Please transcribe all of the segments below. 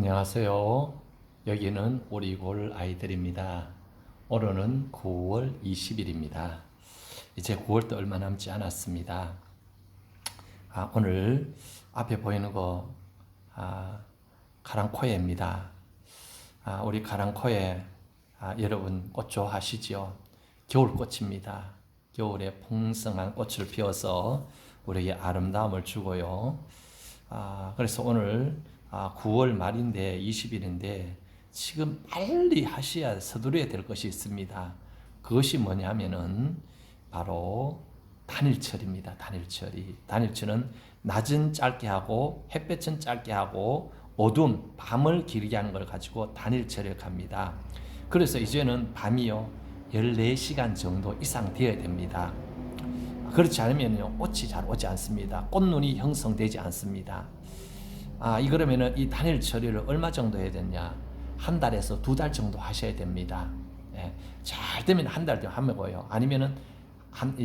안녕하세요. 여기는 오리골 아이들입니다. 오늘은 9월 20일입니다. 이제 9월도 얼마 남지 않았습니다. 아, 오늘 앞에 보이는 거 아, 가랑코에입니다. 아, 우리 가랑코에 아, 여러분 꽃 좋아하시죠? 겨울꽃입니다. 겨울에 풍성한 꽃을 피워서 우리에게 아름다움을 주고요. 아, 그래서 오늘 아, 9월 말인데 20일인데 지금 빨리 하셔야 서두르야 될 것이 있습니다. 그것이 뭐냐면은 바로 단일철입니다. 단일철이. 단일철은 낮은 짧게 하고 햇볕은 짧게 하고 어둠, 밤을 길게 하는 걸 가지고 단일철을 갑니다. 그래서 이제는 밤이요. 14시간 정도 이상 되어야 됩니다. 그렇지 않으면요. 꽃이 잘 오지 않습니다. 꽃눈이 형성되지 않습니다. 아, 이 그러면은 이 단일 처리를 얼마 정도 해야 되냐? 한 달에서 두 달 정도 하셔야 됩니다. 예, 잘 되면 한 달 되면 하고요. 아니면은 한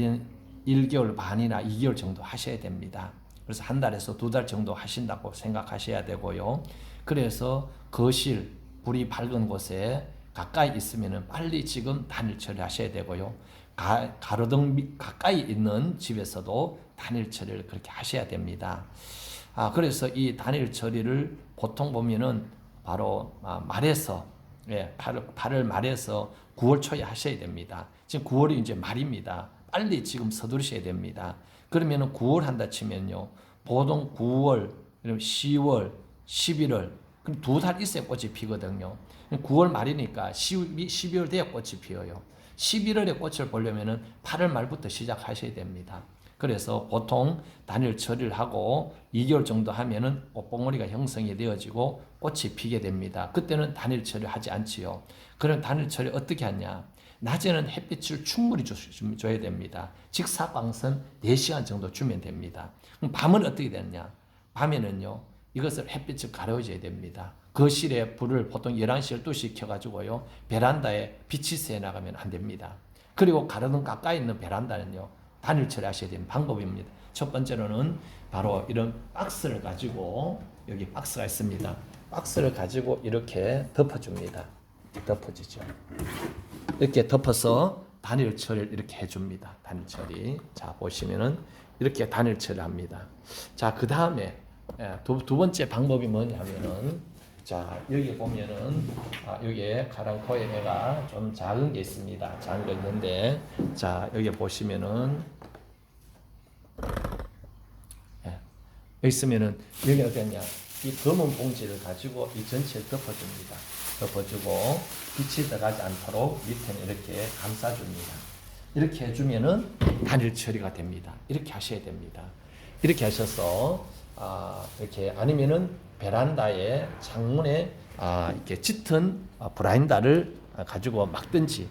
1개월 반이나 2개월 정도 하셔야 됩니다. 그래서 한 달에서 두 달 정도 하신다고 생각하셔야 되고요. 그래서 거실, 불이 밝은 곳에 가까이 있으면은 빨리 지금 단일 처리하셔야 되고요. 가, 가로등 밑 가까이 있는 집에서도 단일 처리를 그렇게 하셔야 됩니다. 아, 그래서 이 단일 처리를 보통 보면은 바로 아, 말에서 예, 8월, 8월 말에서 9월 초에 하셔야 됩니다. 지금 9월이 이제 말입니다. 빨리 지금 서두르셔야 됩니다. 그러면은 9월 한다 치면요. 보통 9월, 10월, 11월, 그럼 두 달 있어야 꽃이 피거든요. 9월 말이니까 12, 12월 돼야 꽃이 피어요. 11월에 꽃을 보려면은 8월 말부터 시작하셔야 됩니다. 그래서 보통 단일 처리를 하고 2개월 정도 하면은 꽃봉오리가 형성이 되어지고 꽃이 피게 됩니다. 그때는 단일 처리를 하지 않지요. 그럼 단일 처리 어떻게 하냐? 낮에는 햇빛을 충분히 줘야 됩니다. 직사광선 4시간 정도 주면 됩니다. 그럼 밤은 어떻게 되느냐? 밤에는요, 이것을 햇빛을 가려줘야 됩니다. 거실에 불을 보통 11시, 12시 켜가지고요, 베란다에 빛이 새 나가면 안 됩니다. 그리고 가로등 가까이 있는 베란다는요, 단일 처리하셔야 되는 방법입니다. 첫 번째로는 바로 이런 박스를 가지고, 여기 박스가 있습니다. 박스를 가지고 이렇게 덮어줍니다. 덮어지죠. 이렇게 덮어서 단일 처리를 이렇게 해줍니다. 단일 처리. 자, 보시면은 이렇게 단일 처리를 합니다. 자, 그 다음에 두, 두 번째 방법이 뭐냐면은 자, 여기 보면은 아, 여기에 가랑코에 애가 좀 작은 게 있습니다. 작은 거 있는데 자, 여기 보시면은 예, 여기 있으면은 여기 어땠냐? 이 검은 봉지를 가지고 이 전체를 덮어줍니다. 덮어주고 빛이 들어가지 않도록 밑에는 이렇게 감싸줍니다. 이렇게 해주면은 단일 처리가 됩니다. 이렇게 하셔야 됩니다. 이렇게 하셔서 아, 이렇게 아니면은 베란다에 창문에 아, 이렇게 짙은 아, 브라인다를 가지고 막든지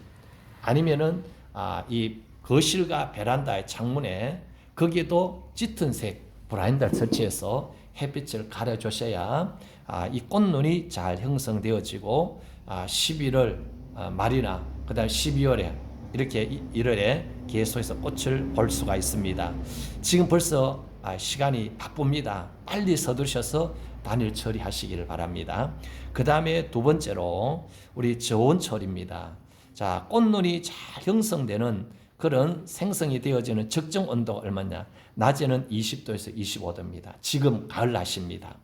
아니면은 아, 이 거실과 베란다의 창문에 거기에도 짙은 색 브라인다를 설치해서 햇빛을 가려주셔야 아, 이 꽃눈이 잘 형성되어지고 아, 11월 아, 말이나 그다음 12월에 이렇게 1월에 계속해서 꽃을 볼 수가 있습니다. 지금 벌써 아, 시간이 바쁩니다. 빨리 서두르셔서 단일 처리하시기를 바랍니다. 그 다음에 두 번째로 우리 저온철입니다. 자, 꽃눈이 잘 형성되는 그런 생성이 되어지는 적정 온도가 얼마냐? 낮에는 20도에서 25도입니다. 지금 가을 날씨입니다.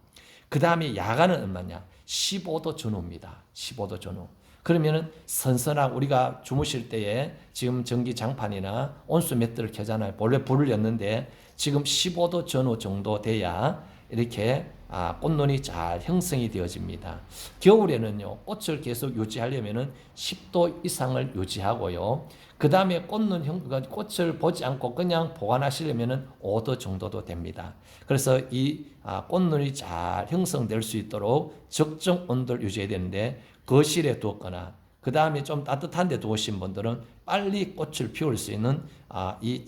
그 다음에 야간은 얼마냐? 15도 전후입니다. 15도 전후. 그러면은 선선한 우리가 주무실 때에 지금 전기 장판이나 온수 매트를 켜잖아요. 원래 불을 였는데 지금 15도 전후 정도 돼야 이렇게 아, 꽃눈이 잘 형성이 되어집니다. 겨울에는요, 꽃을 계속 유지하려면은 10도 이상을 유지하고요. 그 다음에 꽃눈 형, 꽃을 보지 않고 그냥 보관하시려면은 5도 정도도 됩니다. 그래서 이 아, 꽃눈이 잘 형성될 수 있도록 적정 온도를 유지해야 되는데 거실에 두었거나 그 다음에 좀 따뜻한 데 두으신 분들은 빨리 꽃을 피울 수 있는 아, 이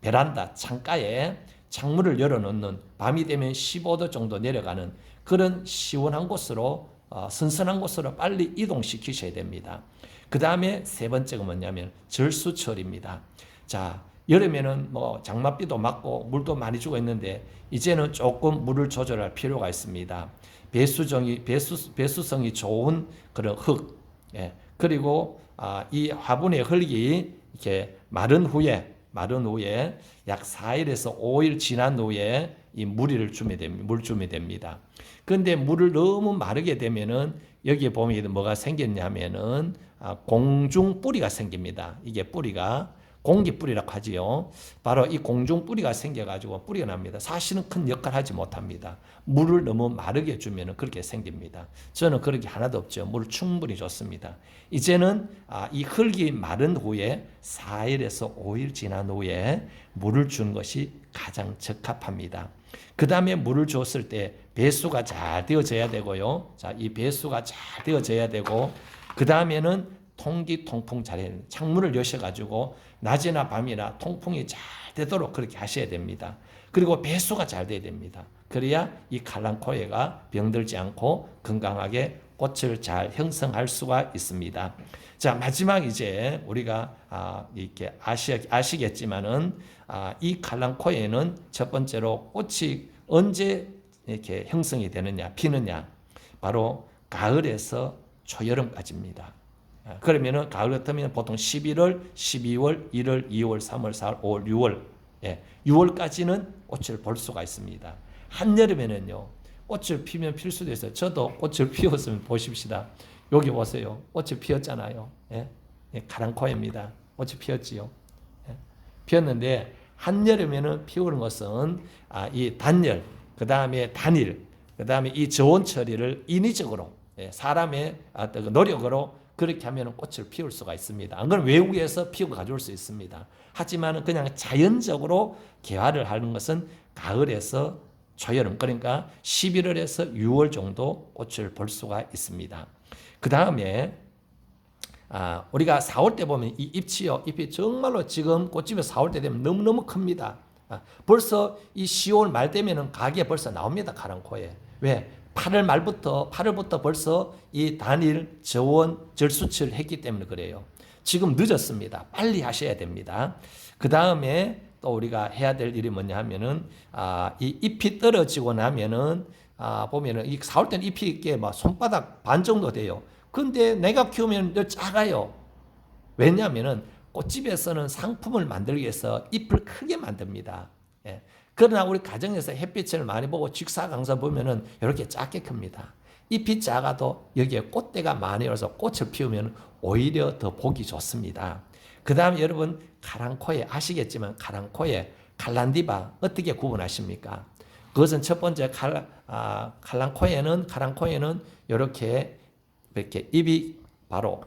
베란다 창가에 창문을 열어놓는 밤이 되면 15도 정도 내려가는 그런 시원한 곳으로 어, 선선한 곳으로 빨리 이동시키셔야 됩니다. 그 다음에 세 번째가 뭐냐면 절수철입니다. 자, 여름에는 뭐 장맛비도 맞고 물도 많이 주고 있는데 이제는 조금 물을 조절할 필요가 있습니다. 배수정이 배수 배수성이 좋은 그런 흙. 예. 그리고 아, 이 화분의 흙이 이렇게 마른 후에 마른 후에 약 4일에서 5일 지난 후에 이 물을 주면 됩니다. 물 주면 됩니다. 근데 물을 너무 마르게 되면은 여기에 보면 뭐가 생겼냐면은 아, 공중 뿌리가 생깁니다. 이게 뿌리가 공기 뿌리라고 하지요. 바로 이 공중 뿌리가 생겨가지고 뿌리가 납니다. 사실은 큰 역할 하지 못합니다. 물을 너무 마르게 주면 그렇게 생깁니다. 저는 그렇게 하나도 없죠. 물을 충분히 줬습니다. 이제는 아, 이 흙이 마른 후에 4일에서 5일 지난 후에 물을 준 것이 가장 적합합니다. 그 다음에 물을 줬을 때 배수가 잘 되어져야 되고요. 자, 이 배수가 잘 되어져야 되고, 그 다음에는 통기 통풍 됩니다. 창문을 여셔가지고 낮이나 밤이나 통풍이 잘 되도록 그렇게 하셔야 됩니다. 그리고 배수가 잘 돼야 됩니다. 그래야 이 칼랑코에가 병들지 않고 건강하게 꽃을 잘 형성할 수가 있습니다. 자 마지막 이제 우리가 아, 이렇게 아시, 아시겠지만은 아, 이 칼랑코에는 첫 번째로 꽃이 언제 이렇게 형성이 되느냐 피느냐 바로 가을에서 초여름까지입니다. 아, 그러면은 가을 같으면 보통 11월, 12월, 1월, 2월, 3월, 4월, 5월, 6월, 예, 6월까지는 꽃을 볼 수가 있습니다. 한 여름에는요, 꽃을 피면 필 수도 있어요. 저도 꽃을 피웠으면 보십시다. 여기 보세요. 꽃이 피었잖아요. 예, 예 가랑코입니다. 꽃이 피었지요. 예, 피었는데 한 여름에는 피우는 것은 아, 이 단열, 그 다음에 단일, 그 다음에 이 저온 처리를 인위적으로 예, 사람의 그 노력으로 그렇게 하면 꽃을 피울 수가 있습니다. 안 그러면 외국에서 피우고 가져올 수 있습니다. 하지만 그냥 자연적으로 개화를 하는 것은 가을에서 초여름 그러니까 11월에서 6월 정도 꽃을 볼 수가 있습니다. 그 다음에 아, 우리가 4월 때 보면 이 잎이요, 잎이 정말로 지금 꽃집에 4월 때 되면 너무너무 큽니다. 아, 벌써 이 10월 말 되면은 가게 벌써 나옵니다. 가랑코에. 왜? 8월 말부터 8월부터 벌써 이 단일 저원 절수치를 했기 때문에 그래요. 지금 늦었습니다. 빨리 하셔야 됩니다. 그 다음에 또 우리가 해야 될 일이 뭐냐 하면은 아, 이 잎이 떨어지고 나면은 아, 보면은 이 4월 때는 잎이 이게 막 손바닥 반 정도 돼요. 근데 내가 키우면 늘 작아요. 왜냐하면은 꽃집에서는 상품을 만들기 위해서 잎을 크게 만듭니다. 예. 그러나 우리 가정에서 햇빛을 많이 보고 직사광선 보면은 이렇게 작게 큽니다. 잎이 작아도 여기에 꽃대가 많이 열어서 꽃을 피우면 오히려 더 보기 좋습니다. 그 다음 여러분 카랑코에 아시겠지만 카랑코에 칼란디바 어떻게 구분하십니까? 그것은 첫 번째 칼, 아, 칼랑코에는 카랑코에는 이렇게 이렇게 잎이 바로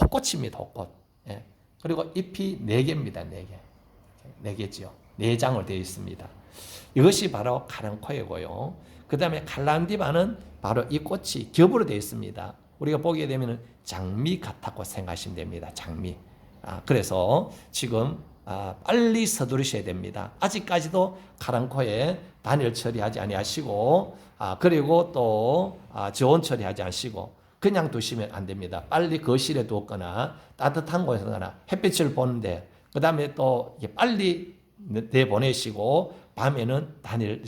호꽃입니다. 호꽃. 예. 그리고 잎이 네 개입니다. 네 개. 네 개지요. 내장으로 되어 있습니다. 이것이 바로 카랑코이고요. 그 다음에 칼란디바는 바로 이 꽃이 겹으로 되어 있습니다. 우리가 보게 되면 장미 같다고 생각하시면 됩니다. 장미. 아, 그래서 지금 아, 빨리 서두르셔야 됩니다. 아직까지도 카랑코에 단열 처리하지 아니하시고 아, 그리고 또 아, 저온 처리하지 않으시고 그냥 두시면 안 됩니다. 빨리 거실에 두거나 따뜻한 곳에 두거나 햇빛을 보는데 그 다음에 또 빨리 내보내시고 밤에는 단일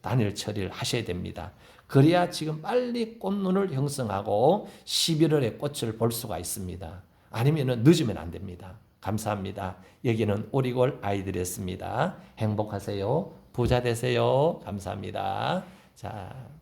단일 처리를 하셔야 됩니다. 그래야 지금 빨리 꽃눈을 형성하고 11월에 꽃을 볼 수가 있습니다. 아니면은 늦으면 안 됩니다. 감사합니다. 여기는 오리골 아이들이었습니다. 행복하세요. 부자 되세요. 감사합니다. 자.